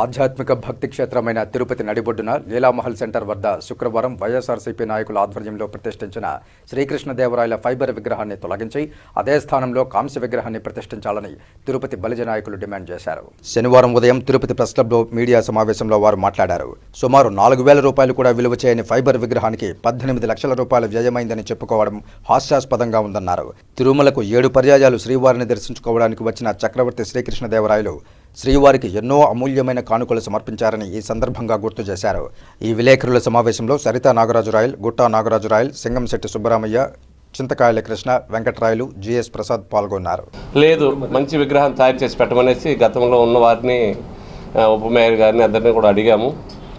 ఆధ్యాత్మిక భక్తి క్షేత్రమైన తిరుపతి నడిబొడ్డున లీలామహల్ సెంటర్ వద్ద శుక్రవారం వైఎస్ఆర్సీపీ నాయకుల ఆధ్వర్యంలో ప్రతిష్ఠించిన శ్రీకృష్ణదేవరాయల ఫైబర్ విగ్రహాన్ని తొలగించి అదే స్థానంలో కాంస్య విగ్రహాన్ని ప్రతిష్ఠించాలని తిరుపతి బలిజ నాయకులు డిమాండ్ చేశారు. శనివారం ఉదయం తిరుపతి ప్రెస్ క్లబ్లో మీడియా సమావేశంలో వారు మాట్లాడారు. సుమారు నాలుగు వేల రూపాయలు కూడా విలువ చేయని ఫైబర్ విగ్రహానికి పద్దెనిమిది లక్షల రూపాయలు వ్యయమైందని చెప్పుకోవడం హాస్యాస్పదంగా ఉందన్నారు. తిరుమలకు ఏడు పర్యాయాలు శ్రీవారిని దర్శించుకోవడానికి వచ్చిన చక్రవర్తి శ్రీకృష్ణదేవరాయలు శ్రీవారికి ఎన్నో అమూల్యమైన కానుకలు సమర్పించారని ఈ సందర్భంగా గుర్తు చేశారు. ఈ విలేకరుల సమావేశంలో సరితా నాగరాజు రాయల్ గుట్టా నాగరాజు రాయల్ సింగంశెట్టి సుబ్బరామయ్య చింతకాయల కృష్ణ వెంకటరాయలు జిఎస్ ప్రసాద్ పాల్గొన్నారు. లేదు మంచి విగ్రహం తయారు చేసి పెట్టమనేసి గతంలో ఉన్న వారిని ఆ, ఉప మేయర్ గారిని అందరినీ కూడా అడిగాము.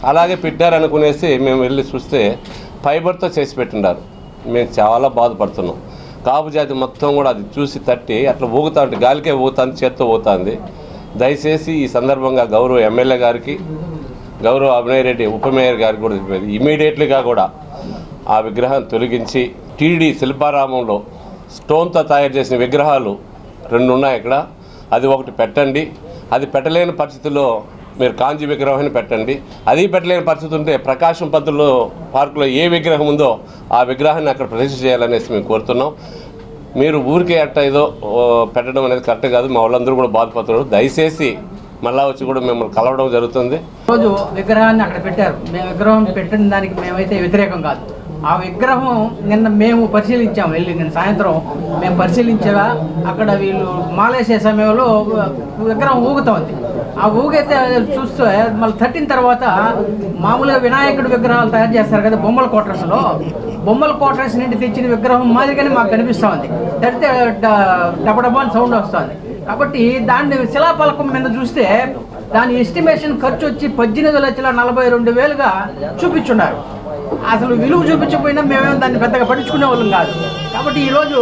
అలాగే పెట్టారనుకునేసి మేము వెళ్ళి చూస్తే ఫైబర్తో చేసి పెట్టినారు మేము చాలా బాధపడుతున్నాం. కాపు జాతి మొత్తం కూడా అది చూసి తట్టి అట్లా ఊగుతా ఉంటే గాలికే ఊగుతుంది చేత్తో ఊగుతుంది. దయచేసి ఈ సందర్భంగా గౌరవ ఎమ్మెల్యే గారికి గౌరవ అభినయ్ రెడ్డి ఉప మేయర్ గారికి కూడా చెప్పేది ఇమీడియట్లీగా కూడా ఆ విగ్రహం తొలగించి టీడీ శిల్పారామంలో స్టోన్తో తయారు చేసిన విగ్రహాలు రెండు ఉన్నాయి ఇక్కడ. అది ఒకటి పెట్టండి. అది పెట్టలేని పరిస్థితుల్లో మీరు కాంజీ విగ్రహాన్ని పెట్టండి. అది పెట్టలేని పరిస్థితి ఉంటే ప్రకాశం పద్ధతిలో పార్కులో ఏ విగ్రహం ఉందో ఆ విగ్రహాన్ని అక్కడ ప్రతిష్ఠ చేయాలనేసి మేము కోరుతున్నాం. మీరు ఊరికే అట్ట ఏదో పెట్టడం అనేది కరెక్ట్ కాదు. మా వాళ్ళందరూ కూడా బాధపడుతున్నారు. దయచేసి మళ్ళా వచ్చి కూడా మిమ్మల్ని కలవడం జరుగుతుంది. రోజు విగ్రహాన్ని అక్కడ పెట్టారు. మేము విగ్రహం పెట్టిన దానికి మేమైతే వ్యతిరేకం కాదు. ఆ విగ్రహం నిన్న మేము పరిశీలించాము వెళ్ళి నిన్న సాయంత్రం మేము పరిశీలించగా అక్కడ వీళ్ళు మాలేసే సమయంలో విగ్రహం ఊగుతోంది. ఆ ఊగైతే చూస్తే మళ్ళీ తట్టిన తర్వాత మామూలుగా వినాయకుడి విగ్రహాలు తయారు చేస్తారు కదా బొమ్మల కోటర్స్లో బొమ్మల కోటర్స్ నుండి తెచ్చిన విగ్రహం మాదిరిగానే మాకు కనిపిస్తూ ఉంది తడితే డబడబా అని సౌండ్ వస్తుంది. కాబట్టి దాన్ని శిలాపలకం మీద చూస్తే దాని ఎస్టిమేషన్ ఖర్చు వచ్చి పద్దెనిమిది లక్షల నలభై రెండు వేలుగా చూపించున్నారు. అసలు విలువ చూపించకపోయినా మేమేం దాన్ని పెద్దగా పట్టించుకునే వాళ్ళం కాదు. కాబట్టి ఈరోజు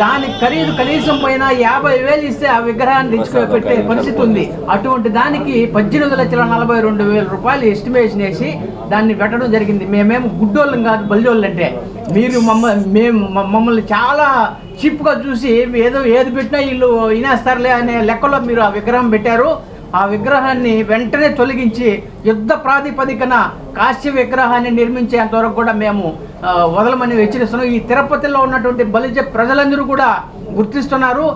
దాని ఖరీదు కనీసం పోయినా యాభై వేలు ఇస్తే ఆ విగ్రహాన్ని తెచ్చుకో పెట్టే పరిస్థితి ఉంది. అటువంటి దానికి పద్దెనిమిది లక్షల నలభై రెండు వేల రూపాయలు ఎస్టిమేషన్ వేసి దాన్ని పెట్టడం జరిగింది. మేమేం గుడ్డోళ్ళం కాదు బల్లిోళ్ళు అంటే. మీరు మమ్మ మేము మమ్మల్ని చాలా చీప్గా చూసి ఏదో ఏది పెట్టినా వీళ్ళు వినేస్తారులే అనే లెక్కలో మీరు ఆ విగ్రహం పెట్టారు. ఆ విగ్రహాన్ని వెంటనే తొలగించి యుద్ధ ప్రాతిపదికన కాశ్య విగ్రహాన్ని నిర్మించేంతవరకు కూడా మేము వదలమని హెచ్చరిస్తున్నాం. ఈ తిరుపతిలో ఉన్నటువంటి బలిజ ప్రజలందరూ కూడా గుర్తిస్తున్నారు.